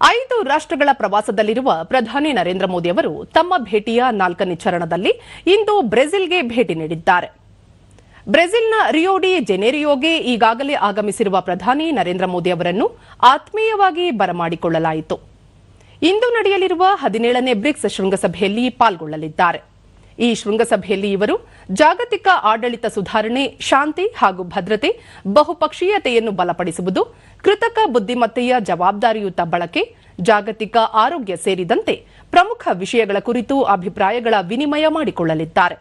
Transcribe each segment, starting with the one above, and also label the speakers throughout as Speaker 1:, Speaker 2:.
Speaker 1: ಐದು ರಾಷ್ಟ್ರಗಳ ಪ್ರವಾಸದಲ್ಲಿರುವ ಪ್ರಧಾನಿ ನರೇಂದ್ರ ಮೋದಿ ಅವರು ತಮ್ಮ ಭೇಟಿಯ ನಾಲ್ಕನೇ ಚರಣದಲ್ಲಿ ಇಂದು ಬ್ರೆಜಿಲ್ಗೆ ಭೇಟಿ ನೀಡಿದ್ದಾರೆ. ಬ್ರೆಜಿಲ್ನ ರಿಯೋಡಿ ಜೆನೆರಿಯೋಗೆ ಈಗಾಗಲೇ ಆಗಮಿಸಿರುವ ಪ್ರಧಾನಿ ನರೇಂದ್ರ ಮೋದಿ ಅವರನ್ನು ಆತ್ಮೀಯವಾಗಿ ಬರಮಾಡಿಕೊಳ್ಳಲಾಯಿತು. ಇಂದು ನಡೆಯಲಿರುವ ಹದಿನೇಳನೇ ಬ್ರಿಕ್ಸ್ ಶೃಂಗಸಭೆಯಲ್ಲಿ ಪಾಲ್ಗೊಳ್ಳಲಿದ್ದಾರೆ. ಈ ಶೃಂಗಸಭೆಯಲ್ಲಿ ಇವರು ಜಾಗತಿಕ ಆಡಳಿತ ಸುಧಾರಣೆ, ಶಾಂತಿ ಹಾಗೂ ಭದ್ರತೆ, ಬಹುಪಕ್ಷೀಯತೆಯನ್ನು ಬಲಪಡಿಸುವುದು, ಕೃತಕ ಬುದ್ದಿಮತ್ತೆಯ ಜವಾಬ್ದಾರಿಯುತ ಬಳಕೆ, ಜಾಗತಿಕ ಆರೋಗ್ಯ ಸೇರಿದಂತೆ ಪ್ರಮುಖ ವಿಷಯಗಳ ಕುರಿತು ಅಭಿಪ್ರಾಯಗಳ ವಿನಿಮಯ ಮಾಡಿಕೊಳ್ಳಲಿದ್ದಾರೆ.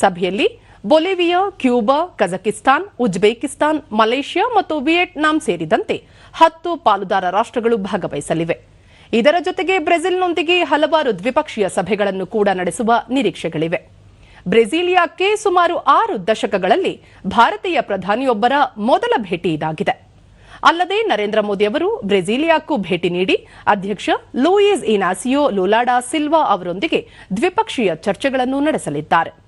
Speaker 1: ಸಭೆಯಲ್ಲಿ Bolivia, Cuba, Kazakhstan, Uzbekistan, Malaysia ಮತ್ತು ವಿಯೆಟ್ನಾಂ ಸೇರಿದಂತೆ ಹತ್ತು ಪಾಲುದಾರ ರಾಷ್ಟ್ರಗಳು ಭಾಗವಹಿಸಲಿವೆ. ಇದರ ಜೊತೆಗೆ ಬ್ರೆಜಿಲ್ನೊಂದಿಗೆ ಹಲವಾರು ದ್ವಿಪಕ್ಷೀಯ ಸಭೆಗಳನ್ನು ಕೂಡ ನಡೆಸುವ ನಿರೀಕ್ಷೆಗಳಿವೆ. ಬ್ರೆಜಿಲಿಯಾಕ್ಕೆ ಸುಮಾರು ಆರು ದಶಕಗಳಲ್ಲಿ ಭಾರತೀಯ ಪ್ರಧಾನಿಯೊಬ್ಬರ ಮೊದಲ ಭೇಟಿ ಇದಾಗಿದೆ. ಅಲ್ಲದೆ ನರೇಂದ್ರ ಮೋದಿ ಅವರು ಬ್ರೆಜಿಲಿಯಾಕ್ಕೂ ಭೇಟಿ ನೀಡಿ ಅಧ್ಯಕ್ಷ ಲೂಯಿಸ್ ಇನಾಸಿಯೋ ಲೂಲಾಡಾ ಸಿಲ್ವಾ ಅವರೊಂದಿಗೆ ದ್ವಿಪಕ್ಷೀಯ ಚರ್ಚೆಗಳನ್ನು ನಡೆಸಲಿದ್ದಾರೆ.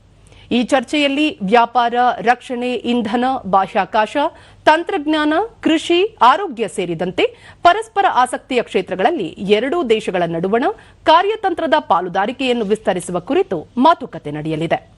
Speaker 1: ಈ ಚರ್ಚೆಯಲ್ಲಿ ವ್ಯಾಪಾರ, ರಕ್ಷಣೆ, ಇಂಧನ, ಬಾಹ್ಯಾಕಾಶ, ತಂತ್ರಜ್ಞಾನ, ಕೃಷಿ, ಆರೋಗ್ಯ ಸೇರಿದಂತೆ ಪರಸ್ಪರ ಆಸಕ್ತಿಯ ಕ್ಷೇತ್ರಗಳಲ್ಲಿ ಎರಡೂ ದೇಶಗಳ ನಡುವಣ ಕಾರ್ಯತಂತ್ರದ ಪಾಲುದಾರಿಕೆಯನ್ನು ವಿಸ್ತರಿಸುವ ಕುರಿತು ಮಾತುಕತೆ ನಡೆಯಲಿದೆ.